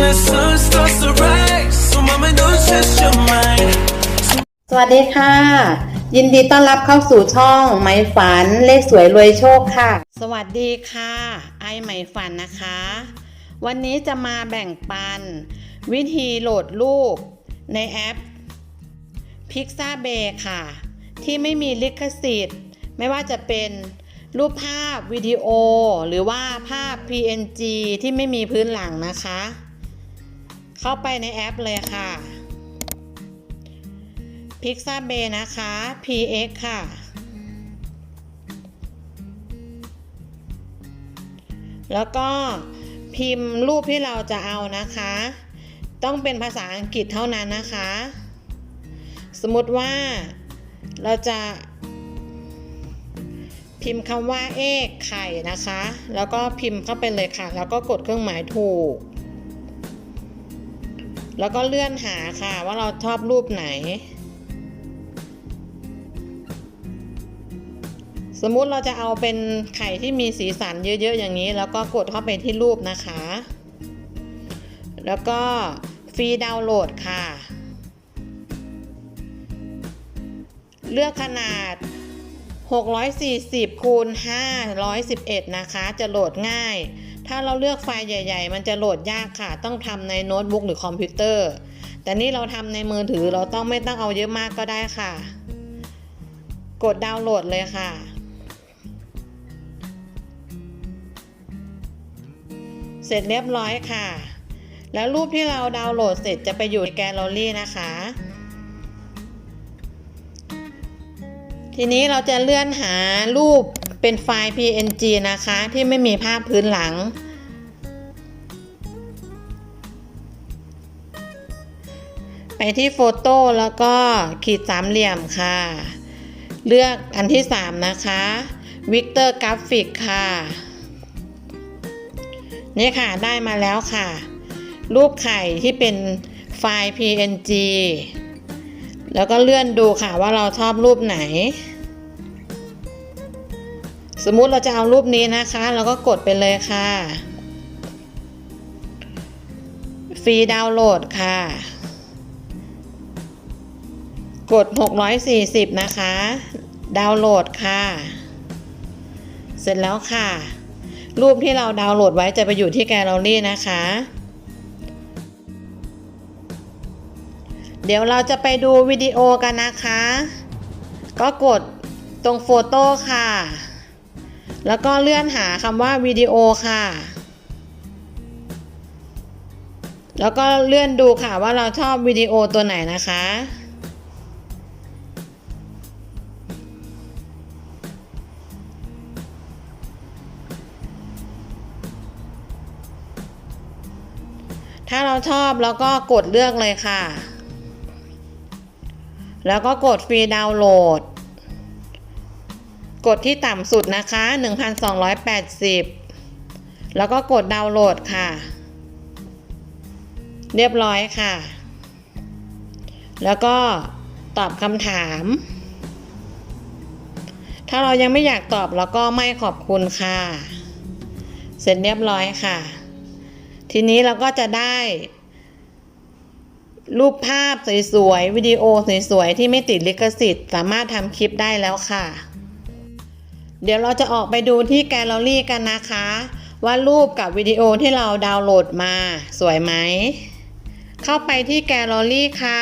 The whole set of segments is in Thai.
the sun starts to rise. So mama, don't stress your mind. สวัสดีค่ะ ยินดีต้อนรับเข้าสู่ช่องไหมฝันเลขสวยรวยโชคค่ะ สวัสดีค่ะ ไอไหมฝันนะคะ วันนี้จะมาแบ่งปัน วิธีโหลดรูปในแอป Pixabay ค่ะ ที่ไม่มีลิขสิทธิ์ ไม่ว่าจะเป็นรูปภาพวิดีโอ หรือว่าภาพ PNG ที่ไม่มีพื้นหลังนะคะ เข้าไปในแอปเลยค่ะ Pixabay นะคะ PX ค่ะ แล้วก็พิมพ์รูปที่เราจะเอานะคะ ต้องเป็นภาษาอังกฤษเท่านั้นนะคะ สมมติว่าเราจะพิมพ์คำว่าเอกไข่นะคะ แล้วก็พิมพ์เข้าไปเลยค่ะ แล้วก็กดเครื่องหมายถูก แล้วก็เลื่อนหาค่ะว่าเราชอบรูปไหน สมมุติเราจะเอาเป็นไข่ที่มีสีสันเยอะ ๆ อย่างนี้ แล้วก็กดเข้าไปที่รูปนะคะ แล้วก็ฟรีดาวน์โหลดค่ะ เลือกขนาด 640คูณ511 นะคะ จะโหลดง่าย ถ้าเราเลือกไฟล์ใหญ่ ๆ มันจะโหลดยากค่ะ ต้องทำในโน้ตบุ๊กหรือคอมพิวเตอร์ แต่นี่เราทำในมือถือเราต้องไม่ต้องเอาเยอะมากก็ได้ค่ะ กดดาวน์โหลดเลยค่ะเสร็จเรียบร้อยค่ะ แล้วรูปที่เราดาวน์โหลดเสร็จจะไปอยู่ในแกลเลอรี่นะคะ ทีนี้เราจะเลื่อนหารูป เป็นไฟล์ PNG นะคะที่ไม่มีภาพพื้นหลัง ไปที่โฟโต้แล้วก็ขีดสามเหลี่ยมค่ะ เลือกอันที่ 3 นะคะวิกเตอร์กราฟิกค่ะ นี่ค่ะได้มาแล้วค่ะ รูปไข่ที่เป็นไฟล์ PNG แล้วก็เลื่อนดูค่ะว่าเราชอบรูปไหน สมมุติเราจะเอารูปนี้นะคะ เราก็กดไปเลยค่ะ ฟรีดาวน์โหลดค่ะ กด 640 นะคะ ดาวน์โหลดค่ะ เสร็จแล้วค่ะ รูปที่เราดาวน์โหลดไว้จะไปอยู่ที่แกลเลอรี่นะคะ เดี๋ยวเราจะไปดูวิดีโอกันนะคะ ก็กดตรงโฟโต้ค่ะ แล้วก็เลื่อนหาคำว่าวิดีโอค่ะ แล้วก็เลื่อนดูค่ะว่าเราชอบวิดีโอตัวไหนนะคะ ถ้าเราชอบแล้วก็กดเลือกเลยค่ะ แล้วก็กดฟรีดาวน์โหลด กดที่ต่ำสุดนะคะ 1,280 แล้วก็กดดาวน์โหลดค่ะ เรียบร้อยค่ะ แล้วก็ตอบคำถาม ถ้าเรายังไม่อยากตอบแล้วก็ไม่ขอบคุณค่ะ เสร็จเรียบร้อยค่ะ ทีนี้เราก็จะได้ รูปภาพสวยๆ วิดีโอสวยๆ ที่ไม่ติดลิขสิทธิ์ สามารถทำคลิปได้แล้วค่ะ เดี๋ยวเราจะออกไปดูที่แกลเลอรี่กันนะคะ ว่ารูปกับวิดีโอที่เราดาวน์โหลดมาสวยไหม เข้าไปที่แกลเลอรี่ค่ะ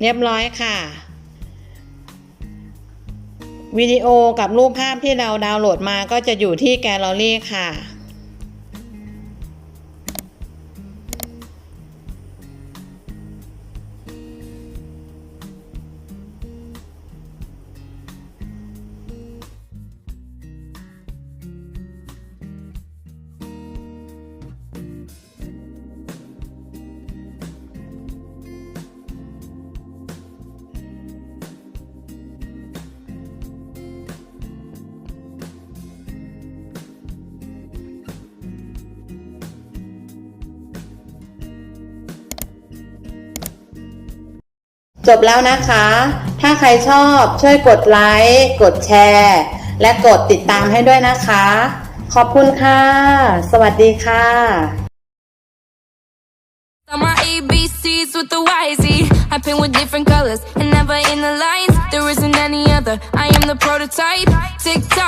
เรียบร้อยค่ะวิดีโอกับรูปภาพที่เราดาวน์โหลดมาก็จะอยู่ที่แกลเลอรี่ค่ะ จบแล้วนะคะ ถ้าใครชอบช่วยกดไลค์ กดแชร์ และกดติดตามให้ด้วยนะคะ ขอบคุณค่ะ สวัสดีค่ะ On my ABCs with the YZ. I paint with different colors and never in the lines. There isn't any other. I am the prototype. Tick tock.